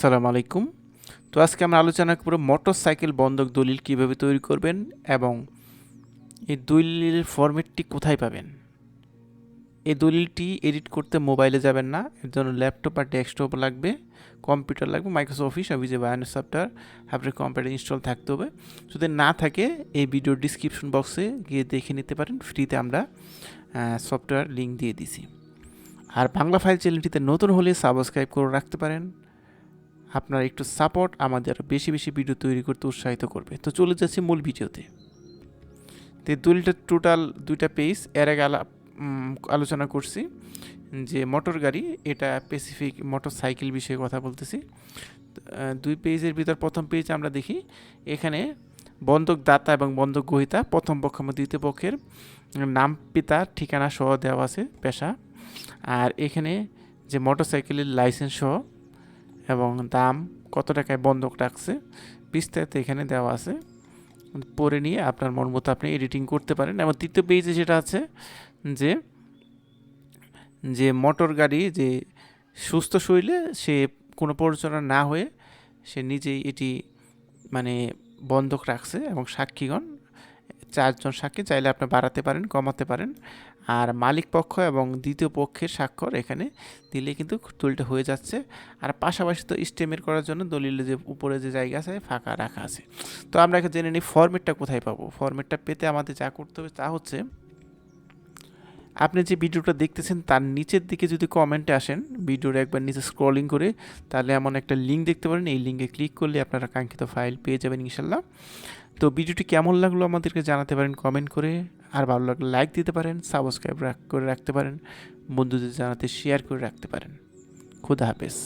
আসসালামু আলাইকুম। তো আজকে আমরা আলোচনা করব মোটর সাইকেল বন্ধক দলিল কীভাবে তৈরি করবেন এবং এই দলিলের ফরম্যাটটি কোথায় পাবেন। এই দলিলটি এডিট করতে মোবাইলে যাবেন না, এর জন্য ল্যাপটপ আর ডেস্কটপ লাগবে, কম্পিউটার লাগবে মাইক্রোসফট অফিস আর যে বায়ানো সফটওয়্যার, আপনার কম্পিউটার ইনস্টল থাকতে হবে। যদি না থাকে, এই ভিডিও ডিসক্রিপশন বক্সে গিয়ে দেখে নিতে পারেন, ফ্রিতে আমরা সফটওয়্যার লিঙ্ক দিয়ে দিছি আর বাংলা ফাইল চ্যানেলটিতে নতুন হলে সাবস্ক্রাইব করে রাখতে পারেন। আপনার একটু সাপোর্ট আমাদের আরও বেশি বেশি ভিডিও তৈরি করতে উৎসাহিত করবে। তো চলে যাচ্ছি মূল ভিডিওতে তো দলিলটা টোটাল দুইটা পেজ এর আগে আলা- আলোচনা করছি যে মোটর গাড়ি, এটা স্পেসিফিক মোটর সাইকেল বিষয়ে কথা বলতেছি। দুই পেজের ভিতর প্রথম পেজ আমরা দেখি, এখানে বন্ধক দাতা এবং বন্ধক গ্রহীতা প্রথম পক্ষ এবং দ্বিতীয় পক্ষের নাম, পিতা, ঠিকানা সহ দেওয়া আছে, পেশা। আর এখানে যে মোটর সাইকেলের লাইসেন্স সহ এবং দাম কত টাকায় বন্ধক রাখছে, বিস্তারিত এখানে দেওয়া আছে। পরে নিয়ে আপনার মন মতো আপনি এডিটিং করতে পারেন। এবং তৃতীয় পেজে যেটা আছে, যে যে মোটর গাড়ি যে সুস্থ শরীরে সে কোনো পরিচালনা না হয়ে সে নিজেই এটি মানে বন্ধক রাখছে এবং সাক্ষীগণ চারজন সাক্ষী চাইলে আপনি বাড়াতে পারেন, কমাতে পারেন। আর মালিক পক্ষ এবং দ্বিতীয় পক্ষের স্বাক্ষর এখানে দিলে কিন্তু দলিলটা হয়ে যাচ্ছে। আর পাশাপাশি তো স্টেমের করার জন্য দলিলের যে উপরে যে জায়গা আছে ফাঁকা রাখা আছে। তো আমরা জেনে নিই ফর্মেটটা কোথায় পাবো। ফর্মেটটা পেতে আমাদের যা করতে হবে তা হচ্ছে, আপনি যে ভিডিওটা দেখতেছেন তার নিচের দিকে যদি কমেন্টে আসেন, ভিডিওর একবার নিচে স্ক্রলিং করে, তাহলে এমন একটা লিঙ্ক দেখতে পারেন। এই লিঙ্কে ক্লিক করলে আপনারা কাঙ্ক্ষিত ফাইল পেয়ে যাবেন ইনশাল্লাহ। তো ভিডিওটি কেমন লাগল আমাদেরকে জানাতে পারেন কমেন্ট করে। আর ভালো লাগলে লাইক দিতে পারেন সাবস্ক্রাইব করে রাখতে পারেন, বন্ধুদের জানাতে শেয়ার করে রাখতে পারেন। খুদা হাফেজ।